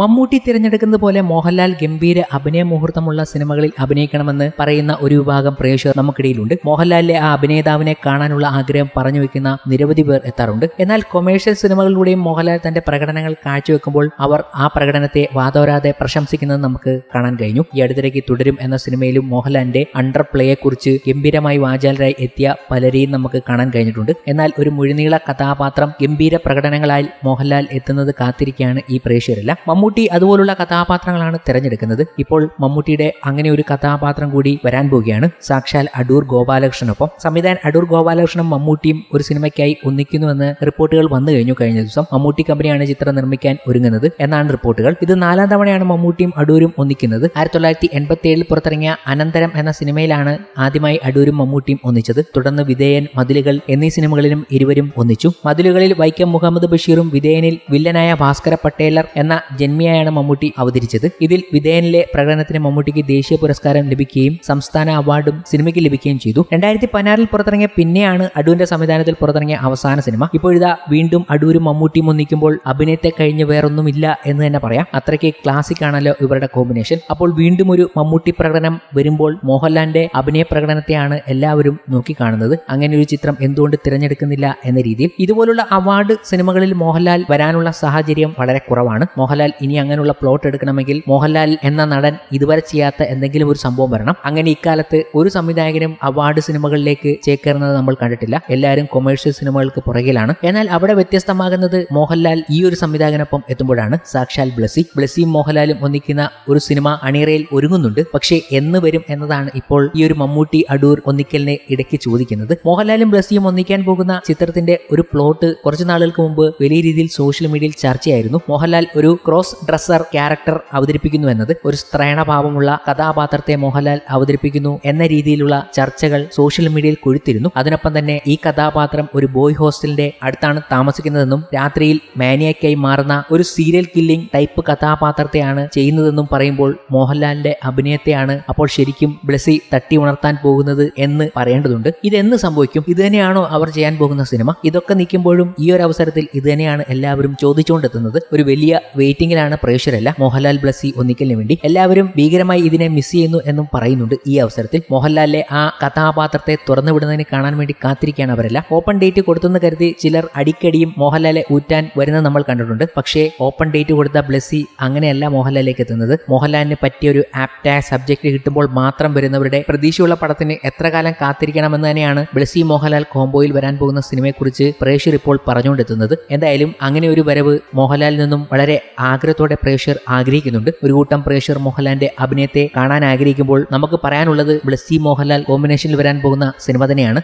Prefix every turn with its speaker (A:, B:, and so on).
A: മമ്മൂട്ടി തിരഞ്ഞെടുക്കുന്നത് പോലെ മോഹൻലാൽ ഗംഭീര അഭിനയ മുഹൂർത്തമുള്ള സിനിമകളിൽ അഭിനയിക്കണമെന്ന് പറയുന്ന ഒരു വിഭാഗം പ്രേക്ഷകർ നമുക്കിടയിലുണ്ട്. മോഹൻലാലിലെ ആ അഭിനേതാവിനെ കാണാനുള്ള ആഗ്രഹം പറഞ്ഞു വെക്കുന്ന നിരവധി പേർ എത്താറുണ്ട്. എന്നാൽ കൊമേഴ്ഷ്യൽ സിനിമകളിലൂടെയും മോഹൻലാൽ തന്റെ പ്രകടനങ്ങൾ കാഴ്ചവെക്കുമ്പോൾ അവർ ആ പ്രകടനത്തെ വാതോരാതെ പ്രശംസിക്കുന്നത് നമുക്ക് കാണാൻ കഴിഞ്ഞു. ഈ അടുത്തിടയ്ക്ക് തുടരും എന്ന സിനിമയിലും മോഹൻലാലിന്റെ അണ്ടർ പ്ലേയെ കുറിച്ച് ഗംഭീരമായി വാചാലരായി എത്തിയ പലരെയും നമുക്ക് കാണാൻ കഴിഞ്ഞിട്ടുണ്ട്. എന്നാൽ ഒരു മുഴുനീള കഥാപാത്രം ഗംഭീര പ്രകടനങ്ങളാൽ മോഹൻലാൽ എത്തുന്നത് കാത്തിരിക്കുകയാണ് ഈ പ്രേക്ഷകരെല്ലാം മമ്മൂട്ടി അതുപോലുള്ള കഥാപാത്രങ്ങളാണ് തിരഞ്ഞെടുക്കുന്നത്. ഇപ്പോൾ മമ്മൂട്ടിയുടെ അങ്ങനെ ഒരു കഥാപാത്രം കൂടി വരാൻ പോവുകയാണ്. സാക്ഷാൽ അടൂർ ഗോപാലകൃഷ്ണനൊപ്പം. സംവിധായകൻ അടൂർ ഗോപാലകൃഷ്ണനും മമ്മൂട്ടിയും ഒരു സിനിമയ്ക്കായി ഒന്നിക്കുന്നുവെന്ന് റിപ്പോർട്ടുകൾ വന്നു കഴിഞ്ഞു കഴിഞ്ഞ ദിവസം. മമ്മൂട്ടി കമ്പനിയാണ് ചിത്രം നിർമ്മിക്കാൻ ഒരുങ്ങുന്നത് എന്നാണ് റിപ്പോർട്ടുകൾ. ഇത് നാലാം തവണയാണ് മമ്മൂട്ടിയും അടൂരും ഒന്നിക്കുന്നത്. ആയിരത്തി തൊള്ളായിരത്തി എൺപത്തി ഏഴിൽ പുറത്തിറങ്ങിയ അനന്തരം എന്ന സിനിമയിലാണ് ആദ്യമായി അടൂരും മമ്മൂട്ടിയും ഒന്നിച്ചത്. തുടർന്ന് വിധേയൻ മതിലുകൾ എന്നീ സിനിമകളിലും ഇരുവരും ഒന്നിച്ചു. മതിലുകളിൽ വൈക്കം മുഹമ്മദ് ബഷീറും വിധേയനിൽ വില്ലനായ ഭാസ്കര പട്ടേലർ എന്ന ജന്മിയായാണ് മമ്മൂട്ടി അവതരിച്ചത്. ഇതിൽ വിധേയനിലെ പ്രകടനത്തിന് മമ്മൂട്ടിക്ക് ദേശീയ പുരസ്കാരം ലഭിക്കുകയും സംസ്ഥാന അവാർഡും സിനിമയ്ക്ക് ലഭിക്കുകയും ചെയ്തു. രണ്ടായിരത്തി പതിനാറിൽ പുറത്തിറങ്ങിയ പിന്നെയാണ് അടൂരിന്റെ സംവിധാനത്തിൽ പുറത്തിറങ്ങിയ അവസാന സിനിമ. ഇപ്പോഴിതാ വീണ്ടും അടൂരും മമ്മൂട്ടിയും ഒന്നിക്കുമ്പോൾ അഭിനയത്തെ കഴിഞ്ഞ് വേറൊന്നുമില്ല എന്ന് തന്നെ പറയാം. അത്രയ്ക്ക് ക്ലാസിക് ആണല്ലോ ഇവരുടെ കോമ്പിനേഷൻ അപ്പോൾ വീണ്ടും ഒരു മമ്മൂട്ടി പ്രകടനം വരുമ്പോൾ മോഹൻലാലിന്റെ അഭിനയ പ്രകടനത്തെയാണ് എല്ലാവരും നോക്കിക്കാണുന്നത്. അങ്ങനെ ഒരു ചിത്രം എന്തുകൊണ്ട് തിരഞ്ഞെടുക്കുന്നില്ല എന്ന രീതിയിൽ. ഇതുപോലുള്ള അവാർഡ് സിനിമകളിൽ മോഹൻലാൽ വരാനുള്ള സാഹചര്യം വളരെ കുറവാണ്. മോഹൻലാൽ ഇനി അങ്ങനെയുള്ള പ്ലോട്ട് എടുക്കണമെങ്കിൽ മോഹൻലാൽ എന്ന നടൻ ഇതുവരെ ചെയ്യാത്ത എന്തെങ്കിലും ഒരു സംഭവം വരണം. അങ്ങനെ ഇക്കാലത്ത് ഒരു സംവിധായകനും അവാർഡ് സിനിമകളിലേക്ക് ചേക്കേറുന്നത് നമ്മൾ കണ്ടിട്ടില്ല. എല്ലാവരും കൊമേഴ്ഷ്യൽ സിനിമകൾക്ക് പുറകിലാണ്. എന്നാൽ അവിടെ വ്യത്യസ്തമാകുന്നത് മോഹൻലാൽ ഈ ഒരു സംവിധായകനൊപ്പം എത്തുമ്പോഴാണ്. സാക്ഷാൽ ബ്ലസി. ബ്ലസിയും മോഹൻലാലും ഒന്നിക്കുന്ന ഒരു സിനിമ അണിയറയിൽ ഒരുങ്ങുന്നുണ്ട്. പക്ഷേ എന്ന് വരും എന്നതാണ് ഇപ്പോൾ ഈ ഒരു മമ്മൂട്ടി അടൂർ ഒന്നിക്കലിനെ ഇടയ്ക്ക് ചോദിക്കുന്നത്. മോഹൻലാലും ബ്ലസിയും ഒന്നിക്കാൻ പോകുന്ന ചിത്രത്തിന്റെ ഒരു പ്ലോട്ട് കുറച്ചു നാളുകൾക്ക് മുമ്പ് വലിയ രീതിയിൽ സോഷ്യൽ മീഡിയയിൽ ചർച്ചയായിരുന്നു. മോഹൻലാൽ ഒരു ക്രോസ് ഡ്രസ്സർ ക്യാരക്ടർ അവതരിപ്പിക്കുന്നു എന്നത് ഒരു സ്ത്രേണഭാവമുള്ള കഥാപാത്രത്തെ മോഹൻലാൽ അവതരിപ്പിക്കുന്നു എന്ന രീതിയിലുള്ള ചർച്ചകൾ സോഷ്യൽ മീഡിയയിൽ കൊഴുത്തിരുന്നു. അതിനൊപ്പം തന്നെ ഈ കഥാപാത്രം ഒരു ബോയ് ഹോസ്റ്റലിന്റെ അടുത്താണ് താമസിക്കുന്നതെന്നും രാത്രിയിൽ മാനിയക്കായി മാറുന്ന ഒരു സീരിയൽ കില്ലിംഗ് ടൈപ്പ് കഥാപാത്രത്തെയാണ് ചെയ്യുന്നതെന്നും പറയുമ്പോൾ മോഹൻലാലിന്റെ അഭിനയത്തെയാണ് അപ്പോൾ ശരിക്കും ബ്ലസി തട്ടി ഉണർത്താൻ പോകുന്നത് എന്ന് പറയേണ്ടതുണ്ട്. ഇതെന്ന് സംഭവിക്കും? ഇത് തന്നെയാണോ അവർ ചെയ്യാൻ പോകുന്ന സിനിമ? ഇതൊക്കെ നിൽക്കുമ്പോഴും ഈ ഒരു അവസരത്തിൽ ഇത് തന്നെയാണ് എല്ലാവരും ചോദിച്ചുകൊണ്ടെത്തുന്നത്. ഒരു വലിയ വെയിറ്റിംഗിലാണ് പ്രേക്ഷരല്ല മോഹൻലാൽ ബ്ലസ്സി ഒന്നിക്കലിന് വേണ്ടി എല്ലാവരും ഭീകരമായി ഇതിനെ മിസ് ചെയ്യുന്നു എന്നും പറയുന്നുണ്ട് ഈ അവസരത്തിൽ. മോഹൻലാലിലെ ആ കഥാപാത്രത്തെ തുറന്നു വിടുന്നതിന് കാണാൻ വേണ്ടി കാത്തിരിക്കുകയാണ് അവരെല്ലാം. ഓപ്പൺ ഡേറ്റ് കൊടുത്തെന്ന് കരുതി ചിലർ അടിക്കടിയും മോഹൻലാലെ ഊറ്റാൻ വരുന്നത് നമ്മൾ കണ്ടിട്ടുണ്ട്. പക്ഷേ ഓപ്പൺ ഡേറ്റ് കൊടുത്ത ബ്ലസ്സി അങ്ങനെയല്ല മോഹൻലാലിലേക്ക് എത്തുന്നത്. മോഹൻലാലിന് പറ്റിയ ഒരു ആപ്റ്റായ സബ്ജക്റ്റ് കിട്ടുമ്പോൾ മാത്രം വരുന്നവരുടെ പ്രതീക്ഷയുള്ള പടത്തിന് എത്ര കാലം കാത്തിരിക്കണമെന്ന് തന്നെയാണ് ബ്ലസ്സി മോഹൻലാൽ കോംബോയിൽ വരാൻ പോകുന്ന സിനിമയെക്കുറിച്ച് പ്രേക്ഷർ ഇപ്പോൾ പറഞ്ഞുകൊണ്ടെത്തുന്നത്. എന്തായാലും അങ്ങനെ ഒരു വരവ് മോഹൻലാലിൽ നിന്നും വളരെ ആഗ്രഹത്തോടെ പ്രേക്ഷകർ ആഗ്രഹിക്കുന്നുണ്ട്. ഒരു കൂട്ടം പ്രേക്ഷകർ മോഹൻലാലിന്റെ അഭിനയത്തെ കാണാൻ ആഗ്രഹിക്കുമ്പോൾ നമുക്ക് പറയാനുള്ളത് ബ്ലസ്സി മോഹൻലാൽ കോമ്പിനേഷനിൽ വരാൻ പോകുന്ന സിനിമ തന്നെയാണ്.